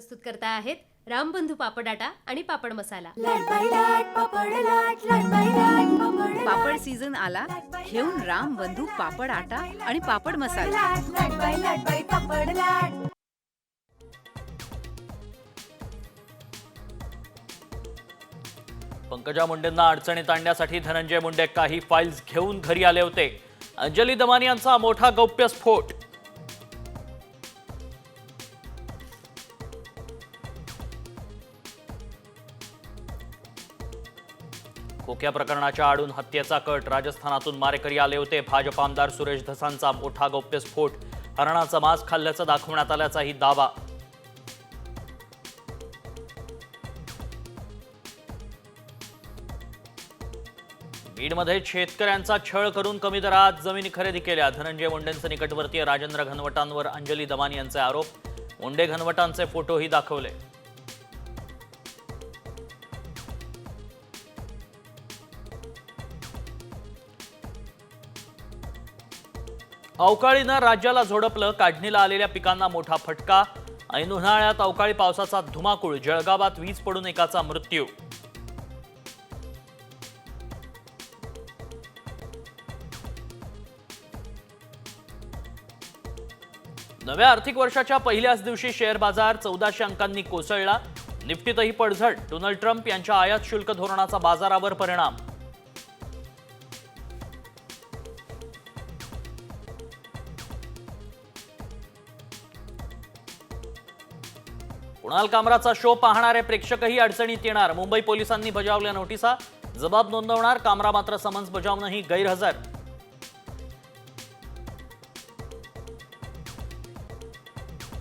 प्रस्तुत करता आहेत रामबंधू पापड आटा आणि पापड मसाला. पापड सीझन आला घेऊन राम बंधू पापड आटा आणि पापड मसाला. पंकजा मुंडेंना अडचणीत आणण्यासाठी धनंजय मुंडे काही फाईल्स घेऊन घरी आले होते. अंजली दमानी यांचा मोठा गौप्यस्फोट खोक्या प्रकरणाच्या आडून हत्येचा कट. राजस्थानातून मारेकरी आले होते. भाजप आमदार सुरेश धसांचा मोठा गौप्यस्फोट हरणाचा मांस खाल्ल्याचं दाखवण्यात आल्याचाही दावा. बीडमध्ये शेतकऱ्यांचा छळ करून कमी दरात जमिनी खरेदी केल्या. धनंजय मुंडेंचे निकटवर्तीय राजेंद्र घनवटांवर अंजली दमानी यांचे आरोप. मुंडे घनवटांचे फोटोही दाखवले. अवकाळीनं राज्याला झोडपलं काढणीला आलेल्या पिकांना मोठा फटका. ऐन उन्हाळ्यात अवकाळी पावसाचा धुमाकूळ जळगावात वीज पडून एकाचा मृत्यू. नव्या आर्थिक वर्षाच्या पहिल्याच दिवशी शेअर बाजार चौदाशे अंकांनी कोसळला. निफ्टीतही पडझड डोनाल्ड ट्रम्प यांच्या आयात शुल्क धोरणाचा बाजारावर परिणाम. कुणाल कामराचा शो पाहणारे प्रेक्षकही अडचणीत येणार. मुंबई पोलिसांनी बजावल्या नोटिसा. जबाब नोंदवणार कामरा मात्र समन्स बजावूनही गैरहजर.